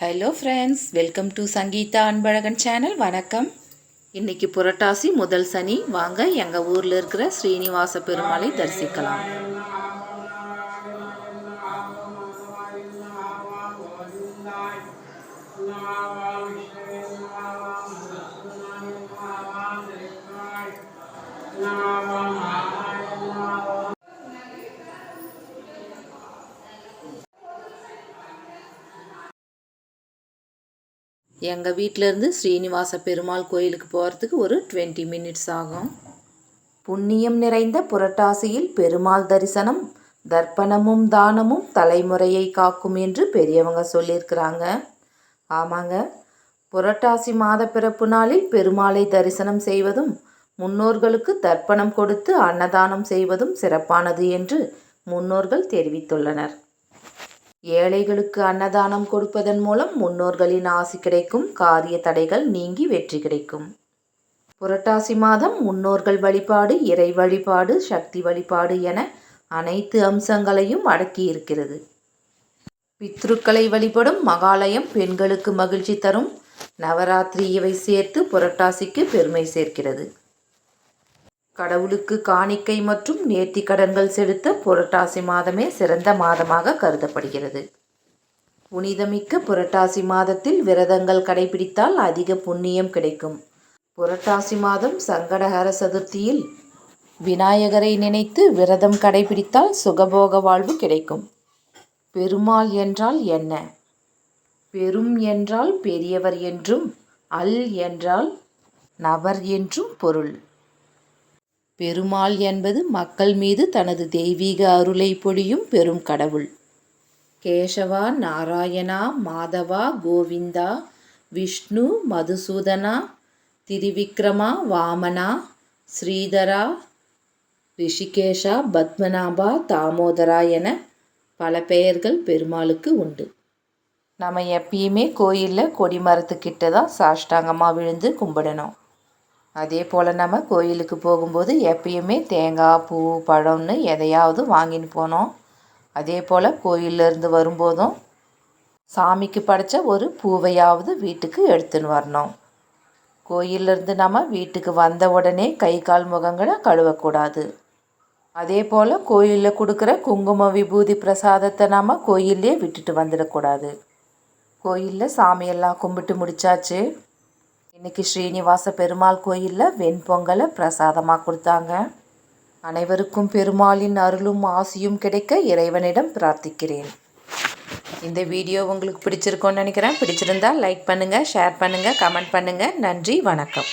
Hello friends welcome to Sangeetha Anbazhagan channel வணக்கம் இன்னைக்கு புரட்டாசி முதல் சனி. வாங்க எங்கள் ஊரில் இருக்கிற ஸ்ரீனிவாச பெருமாளை தரிசிக்கலாம். எங்கள் வீட்டிலேருந்து ஸ்ரீனிவாச பெருமாள் கோயிலுக்கு போகிறதுக்கு ஒரு டுவெண்ட்டி மினிட்ஸ் ஆகும். புண்ணியம் நிறைந்த புரட்டாசியில் பெருமாள் தரிசனம் தர்ப்பணமும் தானமும் தலைமுறையை காக்கும் என்று பெரியவங்க சொல்லியிருக்கிறாங்க. ஆமாங்க புரட்டாசி மாத பிறப்பு நாளில் பெருமாளை தரிசனம் செய்வதும் முன்னோர்களுக்கு தர்ப்பணம் கொடுத்து அன்னதானம் செய்வதும் சிறப்பானது என்று முன்னோர்கள் தெரிவித்துள்ளனர். ஏழைகளுக்கு அன்னதானம் கொடுப்பதன் மூலம் முன்னோர்களின் ஆசி கிடைக்கும் காரிய தடைகள் நீங்கி வெற்றி கிடைக்கும். புரட்டாசி மாதம் முன்னோர்கள் வழிபாடு இறை வழிபாடு சக்தி வழிபாடு என அனைத்து அம்சங்களையும் அடக்கியிருக்கிறது பித்ருக்களை வழிபடும் மகாலயம் பெண்களுக்கு மகிழ்ச்சி தரும். நவராத்திரி இவை சேர்த்து புரட்டாசிக்கு பெருமை சேர்க்கிறது. கடவுளுக்கு காணிக்கை மற்றும் நேர்த்தி கடன்கள் செலுத்த புரட்டாசி மாதமே சிறந்த மாதமாக கருதப்படுகிறது. புனிதமிக்க புரட்டாசி மாதத்தில் விரதங்கள் கடைபிடித்தால் அதிக புண்ணியம் கிடைக்கும். புரட்டாசி மாதம் சங்கடஹர சதுர்த்தியில் விநாயகரை நினைத்து விரதம் கடைபிடித்தால் சுகபோக வாழ்வு கிடைக்கும். பெருமாள் என்றால் என்ன? பெரும் என்றால் பெரியவர் என்றும் அல் என்றால் நபர் என்றும் பொருள். பெருமாள் என்பது மக்கள் மீது தனது தெய்வீக அருளை பொழியும் பெரும் கடவுள். கேசவா நாராயணா மாதவா கோவிந்தா விஷ்ணு மதுசூதனா திரிவிக்ரமா வாமனா ஸ்ரீதரா ரிஷிகேஷா பத்மநாபா தாமோதரா என பல பெயர்கள் பெருமாளுக்கு உண்டு. நம்ம எப்பயுமே கோயிலில் கொடிமரத்துக்கிட்ட தான் சாஷ்டாங்கமாக விழுந்து கும்பிடணும். அதே போல் நம்ம கோயிலுக்கு போகும்போது எப்பயுமே தேங்காய் பூ பழம்னு எதையாவது வாங்கின்னு போனோம். அதே போல் கோயிலேருந்து வரும்போதும் சாமிக்கு படைத்த ஒரு பூவையாவது வீட்டுக்கு எடுத்துன்னு வரணும். கோயிலேருந்து நம்ம வீட்டுக்கு வந்த உடனே கை கால் முகங்களை கழுவக்கூடாது. அதே போல் கோயிலில் கொடுக்குற குங்கும விபூதி பிரசாதத்தை நாம் கோயிலே விட்டுட்டு வந்துடக்கூடாது. கோயிலில் சாமியெல்லாம் கும்பிட்டு முடித்தாச்சு இன்றைக்கி ஸ்ரீனிவாச பெருமாள் கோயிலில் வெண்பொங்கலை பிரசாதமாக கொடுத்தாங்க. அனைவருக்கும் பெருமாளின் அருளும் ஆசியும் கிடைக்க இறைவனிடம் பிரார்த்திக்கிறேன். இந்த வீடியோ உங்களுக்கு பிடிச்சிருக்கோன்னு நினைக்கிறேன். பிடிச்சிருந்தால் லைக் பண்ணுங்கள் ஷேர் பண்ணுங்கள் கமெண்ட் பண்ணுங்கள் நன்றி வணக்கம்.